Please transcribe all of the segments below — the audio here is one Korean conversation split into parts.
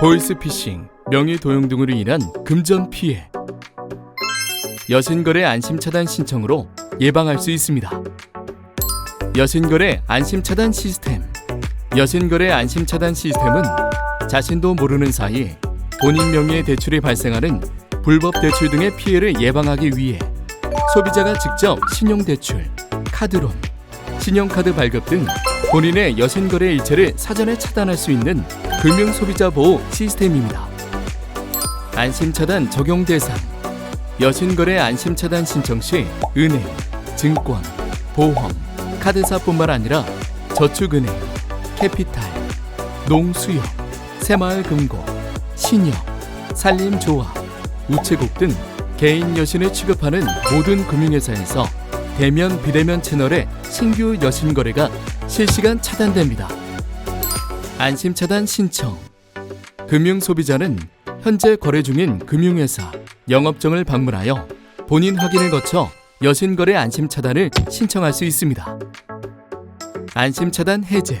보이스피싱, 명의도용 등으로 인한 금전 피해. 여신거래 안심차단 신청으로 예방할 수 있습니다. 여신거래 안심차단 시스템. 여신거래 안심차단 시스템은 자신도 모르는 사이 본인 명의의 대출이 발생하는 불법 대출 등의 피해를 예방하기 위해 소비자가 직접 신용대출, 카드론, 신용카드 발급 등 본인의 여신거래 일체를 사전에 차단할 수 있는 금융 소비자 보호 시스템입니다. 안심 차단 적용 대상 여신거래 안심 차단 신청 시 은행, 증권, 보험, 카드사뿐만 아니라 저축은행, 캐피탈, 농수협, 새마을금고, 신협, 산림조합, 우체국 등 개인 여신을 취급하는 모든 금융회사에서 대면 비대면 채널의 신규 여신 거래가 실시간 차단됩니다. 안심 차단 신청. 금융 소비자는 현재 거래 중인 금융회사 영업정을 방문하여 본인 확인을 거쳐 여신 거래 안심 차단을 신청할 수 있습니다. 안심 차단 해제.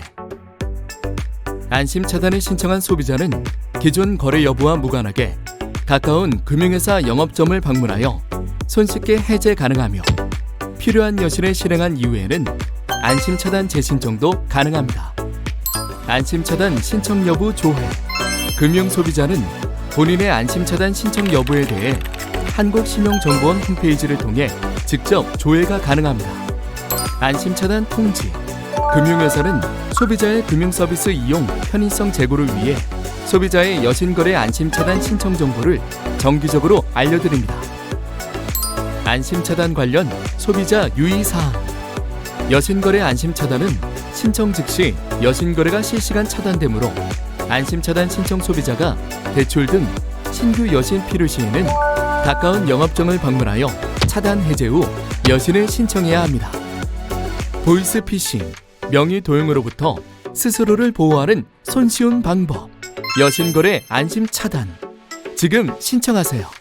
안심 차단을 신청한 소비자는 기존 거래 여부와 무관하게 가까운 금융회사 영업점을 방문하여 손쉽게 해제 가능하며 필요한 여신을 실행한 이후에는 안심 차단 재신청도 가능합니다. 안심 차단 신청 여부 조회. 금융 소비자는 본인의 안심 차단 신청 여부에 대해 한국신용정보원 홈페이지를 통해 직접 조회가 가능합니다. 안심 차단 통지. 금융회사는 소비자의 금융 서비스 이용 편의성 제고를 위해 소비자의 여신거래 안심 차단 신청 정보를 정기적으로 알려드립니다. 안심 차단 관련 소비자 유의 사항. 여신거래 안심 차단은 신청 즉시 여신거래가 실시간 차단되므로 안심 차단 신청 소비자가 대출 등 신규 여신 필요 시에는 가까운 영업정을 방문하여 차단 해제 후 여신을 신청해야 합니다. 보이스 피싱, 명의 도용으로부터 스스로를 보호하는 손쉬운 방법. 여신거래 안심 차단. 지금 신청하세요.